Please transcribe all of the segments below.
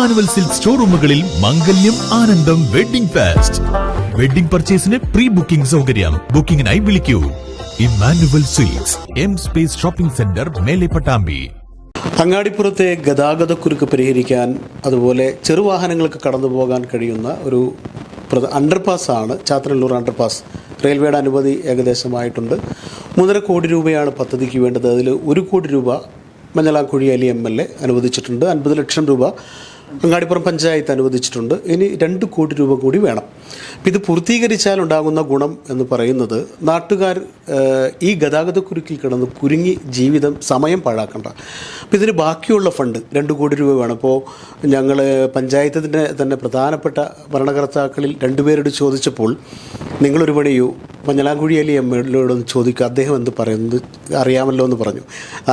Emmanuel silk ഷോറൂമുകളിൽ മംഗല്യം ആനന്ദം വെഡിംഗ് ഫാസ്റ്റ്. വെഡിംഗ് പർച്ചേസിന് പ്രീ ബുക്കിംഗ് സൗകര്യം. ബുക്കിംഗിനായി വിളിക്കൂ. Emmanuel silks M space shopping centre മേലെ പട്ടാമ്പി. അങ്ങാടിപ്പുറത്തെ ഗതാഗതക്കുരുക്ക് പരിഹരിക്കാൻ അതുപോലെ ചെറുവാഹനങ്ങൾക്ക് കടന്നു പോകാൻ കഴിയുന്ന ഒരു അണ്ടർപാസ് ആണ് ചാത്രല്ലൂർ അണ്ടർപാസ് റെയിൽവേയുടെ അനുമതി ഏകദേശമായിട്ടുണ്ട്. മൂന്നര കോടി രൂപയാണ് പദ്ധതിക്ക് വേണ്ടത്. അതിൽ ഒരു കോടി രൂപ Manjalamkuzhi Ali M L A അനുവദിച്ചിട്ടുണ്ട്. അൻപത് ലക്ഷം രൂപ അങ്ങാടിപ്പുറം പഞ്ചായത്ത് അനുവദിച്ചിട്ടുണ്ട്. ഇനി രണ്ട് കോടി രൂപ കൂടി വേണം. ഇത് പൂർത്തീകരിച്ചാൽ ഉണ്ടാകുന്ന ഗുണം എന്ന് പറയുന്നത് നാട്ടുകാർ ഈ ഗതാഗതക്കുരുക്കിൽ കിടന്ന് കുരുങ്ങി ജീവിതം സമയം പാഴാക്കണ്ട. അപ്പം ഇതിന് ബാക്കിയുള്ള ഫണ്ട് രണ്ട് കോടി രൂപ വേണം അപ്പോൾ ഞങ്ങൾ പഞ്ചായത്തിന്റെ തന്നെ പ്രധാനപ്പെട്ട ഭരണകർത്താക്കളിൽ രണ്ടുപേരോട് ചോദിച്ചപ്പോൾ നിങ്ങളൊരു പണിയോ മഞ്ഞളാംകുഴി അലി എം എല്ലോടൊന്ന് ചോദിക്കുക അദ്ദേഹം എന്ത് പറയുന്നത് അറിയാമല്ലോ എന്ന് പറഞ്ഞു.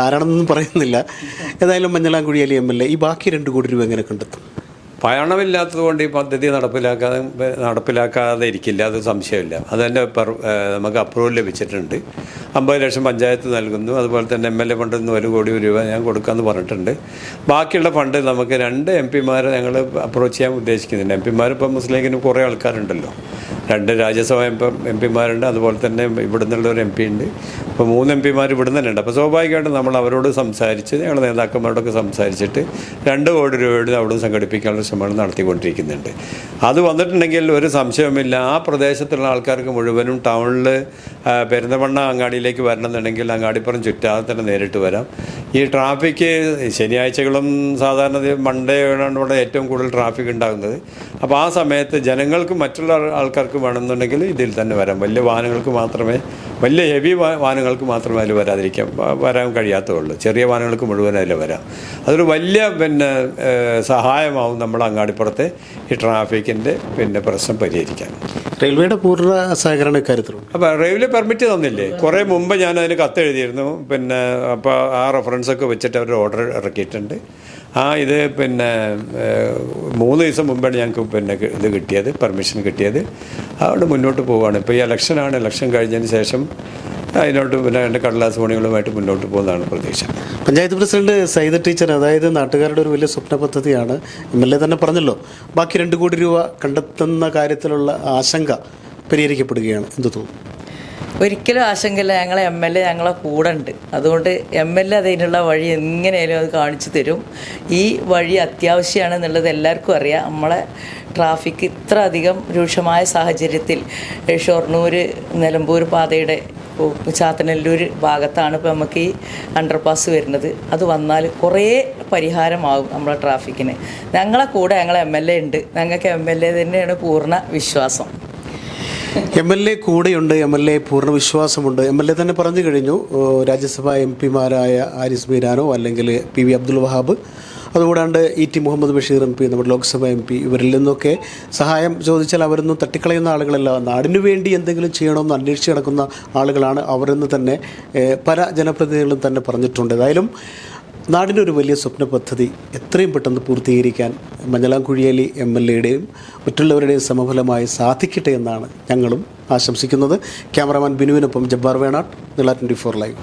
ആരാണെന്നൊന്നും പറയുന്നില്ല. ഏതായാലും Manjalamkuzhi Ali M L A ഈ ബാക്കി രണ്ട് കോടി രൂപ എങ്ങനെ കണ്ടെത്തും? പണമില്ലാത്തത് കൊണ്ട് ഈ പദ്ധതി നടപ്പിലാക്കാതെ നടപ്പിലാക്കാതെ ഇരിക്കില്ല അത് സംശയമില്ല. അതിന്റെ നമുക്ക് അപ്രൂവൽ ലഭിച്ചിട്ടുണ്ട്. അമ്പത് ലക്ഷം പഞ്ചായത്ത് നൽകുന്നു. അതുപോലെ തന്നെ എം എൽ എ ഫണ്ടിൽ നിന്ന് ഒരു കോടി രൂപ ഞാൻ കൊടുക്കാമെന്ന് പറഞ്ഞിട്ടുണ്ട്. ബാക്കിയുള്ള ഫണ്ട് നമുക്ക് രണ്ട് എം പിമാരെ ഞങ്ങൾ അപ്രോച്ച് ചെയ്യാൻ ഉദ്ദേശിക്കുന്നുണ്ട്. എം പിമാർ ഇപ്പം മുസ്ലിം ലീഗിന് കുറേ ആൾക്കാരുണ്ടല്ലോ. രണ്ട് രാജ്യസഭ എം പിമാരുണ്ട്. അതുപോലെ തന്നെ ഇവിടെ നിന്നുള്ള ഒരു എം പി ഉണ്ട്. അപ്പോൾ മൂന്ന് എം പിമാർ ഇവിടെ തന്നെ ഉണ്ട്. അപ്പോൾ സ്വാഭാവികമായിട്ടും നമ്മൾ അവരോട് സംസാരിച്ച് ഞങ്ങളുടെ നേതാക്കന്മാരോടൊക്കെ സംസാരിച്ചിട്ട് രണ്ട് കോടി രൂപയുടെ അവിടെ സംഘടിപ്പിക്കാനുള്ള ശ്രമങ്ങൾ നടത്തിക്കൊണ്ടിരിക്കുന്നുണ്ട്. അത് വന്നിട്ടുണ്ടെങ്കിൽ ഒരു സംശയവുമില്ല. ആ പ്രദേശത്തുള്ള ആൾക്കാർക്ക് മുഴുവനും ടൗണിൽ പെരുന്തമണ്ണ അങ്ങാടിയിലേക്ക് വരണമെന്നുണ്ടെങ്കിൽ അങ്ങാടിപ്പുറം ചുറ്റാതെ തന്നെ നേരിട്ട് വരാം. ഈ ട്രാഫിക്ക് ശനിയാഴ്ചകളും സാധാരണ മൺഡേ ഇവിടെ ഏറ്റവും കൂടുതൽ ട്രാഫിക് ഉണ്ടാകുന്നത്. അപ്പോൾ ആ സമയത്ത് ജനങ്ങൾക്കും മറ്റുള്ള ആൾക്കാർക്ക് വേണമെന്നുണ്ടെങ്കിൽ ഇതിൽ തന്നെ വരാം. വലിയ വാഹനങ്ങൾക്ക് മാത്രമേ വലിയ ഹെവി വാഹനങ്ങൾക്ക് മാത്രമേ അതിൽ വരാതിരിക്കാൻ വരാൻ കഴിയാത്തതുള്ളൂ. ചെറിയ വാഹനങ്ങൾക്ക് മുഴുവൻ അതിൽ വരാം. അതൊരു വലിയ പിന്നെ സഹായമാവും നമ്മൾ അങ്ങാടിപ്പുറത്തെ ഈ ട്രാഫിക്കിന്റെ പിന്നെ പ്രശ്നം പരിഹരിക്കാൻ. റെയിൽവേയുടെ പൂർണ സഹകരണം ഇക്കാര്യത്തിലുണ്ട്. അപ്പോൾ റെയിൽവേ പെർമിറ്റ് തന്നില്ലേ? കുറേ മുമ്പ് ഞാൻ അതിന് കത്തെഴുതിയിരുന്നു. പിന്നെ അപ്പോൾ ആ റെഫറൻസൊക്കെ വെച്ചിട്ട് അവർ ഓർഡർ ഇറക്കിയിട്ടുണ്ട്. ആ ഇത് പിന്നെ മൂന്ന് ദിവസം മുമ്പാണ് ഞങ്ങൾക്ക് പിന്നെ ഇത് കിട്ടിയത് പെർമിഷൻ കിട്ടിയത്. അതുകൊണ്ട് മുന്നോട്ട് പോവുകയാണ് ഇപ്പോൾ ഈ ഇലക്ഷനാണ്. ഇലക്ഷൻ കഴിഞ്ഞതിന് ശേഷം അതിനോട്ട് പിന്നെ എന്റെ കടലാസ് പണികളുമായിട്ട് മുന്നോട്ട് പോകുന്നതാണ് പ്രതീക്ഷ. പഞ്ചായത്ത് പ്രസിഡന്റ് സൈദ ടീച്ചർ അതായത് നാട്ടുകാരുടെ ഒരു വലിയ സ്വപ്ന പദ്ധതിയാണ് എം എൽ എ തന്നെ പറഞ്ഞല്ലോ. ബാക്കി രണ്ട് കോടി രൂപ കണ്ടെത്തുന്ന കാര്യത്തിലുള്ള ആശങ്ക പരിഹരിക്കപ്പെടുകയാണ്. എന്ത് തോന്നുന്നു? ഒരിക്കലും ആശങ്കയില്ല. ഞങ്ങളെ എം എൽ എ ഞങ്ങളെ കൂടെ ഉണ്ട്. അതുകൊണ്ട് എം എൽ എ അതിനുള്ള വഴി എങ്ങനെയായാലും അത് കാണിച്ചു തരും. ഈ വഴി അത്യാവശ്യമാണ് എന്നുള്ളത് എല്ലാവർക്കും അറിയാം. നമ്മളെ ട്രാഫിക് ഇത്ര അധികം രൂക്ഷമായ സാഹചര്യത്തിൽ ഷൊർണൂർ നിലമ്പൂർ പാതയുടെ ചാത്തനല്ലൂർ ഭാഗത്താണ് ഇപ്പോൾ നമുക്ക് ഈ അണ്ടർപാസ് വരുന്നത്. അത് വന്നാൽ കുറേ പരിഹാരമാകും നമ്മളെ ട്രാഫിക്കിന്. ഞങ്ങളെ കൂടെ ഞങ്ങളെ എം എൽ എ ഉണ്ട്. ഞങ്ങൾക്ക് എം എൽ എ തന്നെയാണ് പൂർണ വിശ്വാസം. എം എൽ എ കൂടെയുണ്ട് എം എൽ എ പൂർണ വിശ്വാസമുണ്ട് എം എൽ എ തന്നെ പറഞ്ഞു കഴിഞ്ഞു രാജ്യസഭാ എം പിമാരായ ആരിസ് മീരാനോ അല്ലെങ്കിൽ P V Abdul Wahab അതുകൂടാണ്ട് E T Muhammad Basheer M P നമ്മുടെ ലോക്സഭാ എം പി ഇവരിൽ നിന്നൊക്കെ സഹായം ചോദിച്ചാൽ അവരൊന്നും തട്ടിക്കളയുന്ന ആളുകളല്ല. നാടിനു വേണ്ടി എന്തെങ്കിലും ചെയ്യണമെന്ന് അന്വേഷിച്ച് നടക്കുന്ന ആളുകളാണ് അവരെന്ന് തന്നെ പല ജനപ്രതിനിധികളും തന്നെ പറഞ്ഞിട്ടുണ്ട്. ഏതായാലും നാടിനൊരു വലിയ സ്വപ്ന പദ്ധതി എത്രയും പെട്ടെന്ന് പൂർത്തീകരിക്കാൻ മഞ്ഞളാംകുഴിയേലി എം എൽ എയുടെയും മറ്റുള്ളവരുടെയും സമഫലമായി സാധിക്കട്ടെ എന്നാണ് ഞങ്ങളും ആശംസിക്കുന്നത്. Cameraman ബിനുവിനൊപ്പം Jabbar Venatt Nila twenty four live.